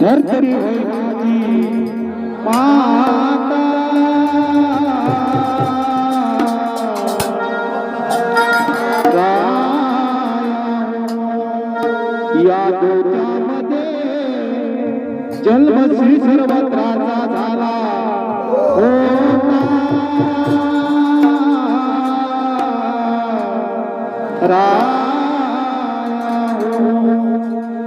धरतरी होई माता। जन्म श्री सर्वत्राचा झाला।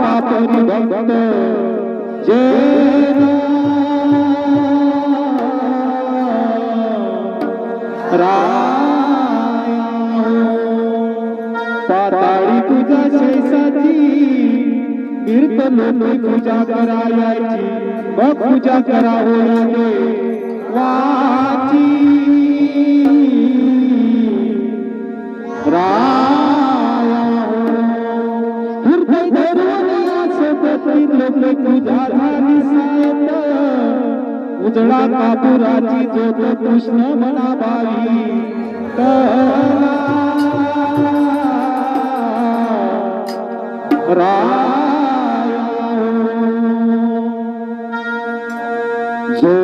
ताका भक्त जय पाताळी पूजा शेषाची कीर्तन लोक पूजा करायची. मग पूजा करावं लागे वाची. रा लोक पूजा झाली सायत उजळा कापुराची जोत कृष्ण म्हणा राया जो